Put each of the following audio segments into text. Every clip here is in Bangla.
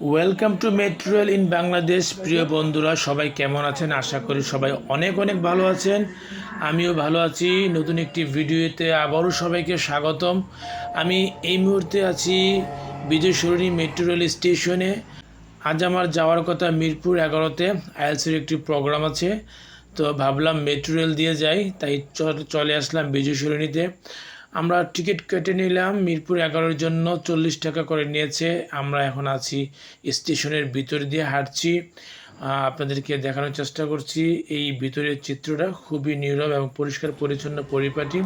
Welcome to metrorail in Bangladesh প্রিয় বন্ধুরা, সবাই কেমন আছেন? আশা করি সবাই অনেক অনেক ভালো আছেন। আমিও ভালো আছি। নতুন একটি ভিডিওতে আবারও সবাইকে স্বাগতম। আমি এই মুহূর্তে আছি বিজয় সরণী মেট্রো রেল স্টেশনে আজ আমার যাওয়ার কথা মিরপুর এগারোতে। আইএলসির একটি প্রোগ্রাম আছে। তো ভাবলাম মেট্রো রেল দিয়ে যাই, তাই চলে আসলাম বিজয় সরণিতে আমরা টিকিট কেটে নিলাম। মিরপুর এগারোর জন্য চল্লিশ টাকা করে নিয়েছে। আমরা এখন আছি স্টেশনের ভিতর দিয়ে হাঁটছি। আপনাদেরকে দেখানোর চেষ্টা করছি। এই ভিতরের চিত্রটা খুবই নীরব এবং পরিষ্কার পরিচ্ছন্ন পরিপাটি।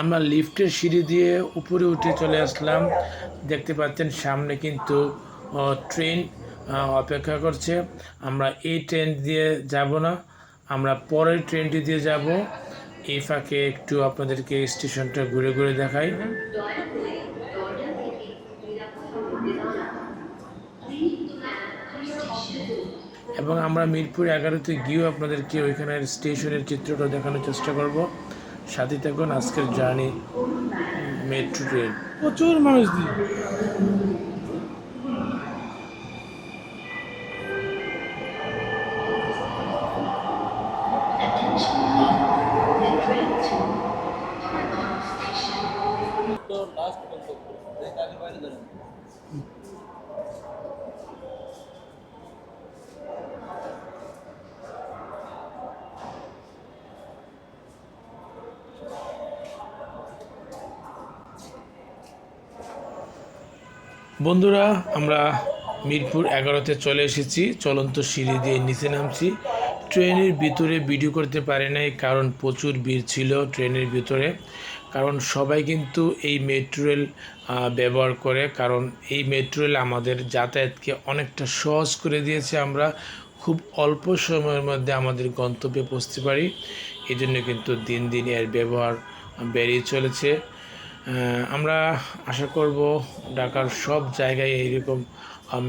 আমরা লিফটের সিঁড়ি দিয়ে উপরে উঠে চলে আসলাম। দেখতে পাচ্ছেন সামনে কিন্তু ট্রেন অপেক্ষা করছে। আমরা এই ট্রেন দিয়ে যাব না, আমরা পরের ট্রেনটি দিয়ে যাব। এই ফাঁকে একটু আপনাদেরকে স্টেশনটা ঘুরে ঘুরে দেখাই। এবং আমরা মিরপুর এগারোতে গিয়েও আপনাদেরকে ওইখানের স্টেশনের চিত্রটা দেখানোর চেষ্টা করব। সাথে থাকুন আজকের জার্নি মেট্রো ট্রেন। প্রচুর মানুষ দিই বন্ধুরা, আমরা মিরপুর এগারোতে চলে এসেছি। চলন্ত সিঁড়ি দিয়ে নিচে নামছি। ট্রেনের ভিতরে ভিডিও করতে পারে নাই, কারণ প্রচুর ভিড় ছিল ট্রেনের ভিতরে। কারণ সবাই কিন্তু এই মেট্রো রেল ব্যবহার করে। কারণ এই মেট্রো রেল আমাদের যাতায়াতকে অনেকটা সহজ করে দিয়েছে। আমরা খুব অল্প সময়ের মধ্যে আমাদের গন্তব্যে পৌঁছতে পারি। এই জন্য কিন্তু দিন দিন এর ব্যবহার বেড়েই চলেছে। আমরা আশা করব ঢাকার সব জায়গায় এইরকম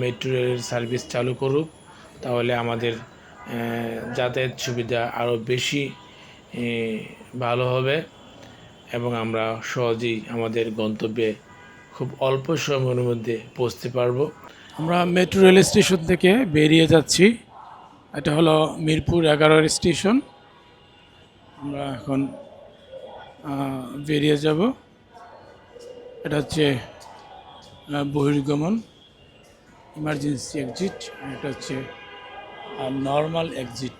মেট্রো রেলের সার্ভিস চালু করুক। তাহলে আমাদের যাতায়াত সুবিধা আরও বেশি ভালো হবে এবং আমরা সহজেই আমাদের গন্তব্যে খুব অল্প সময়ের মধ্যে পৌঁছতে পারব। আমরা মেট্রো রেল স্টেশন থেকে বেরিয়ে যাচ্ছি। এটা হলো মিরপুর এগারোর স্টেশন আমরা এখন বেরিয়ে যাব। এটা হচ্ছে বহির্গমন ইমার্জেন্সি এক্সিট এটা হচ্ছে নর্মাল এক্সিট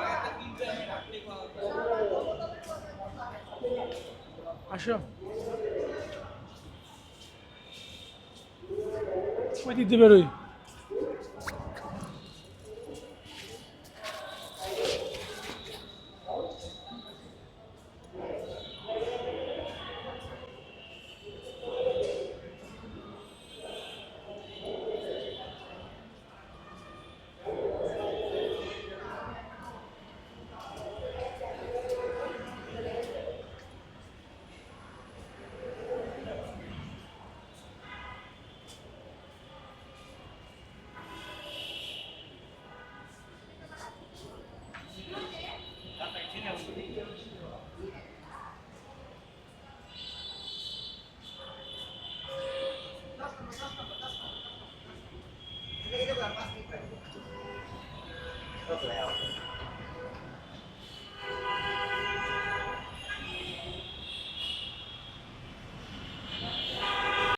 আসো। ওই দিতে দিয়ে ก็แล้ว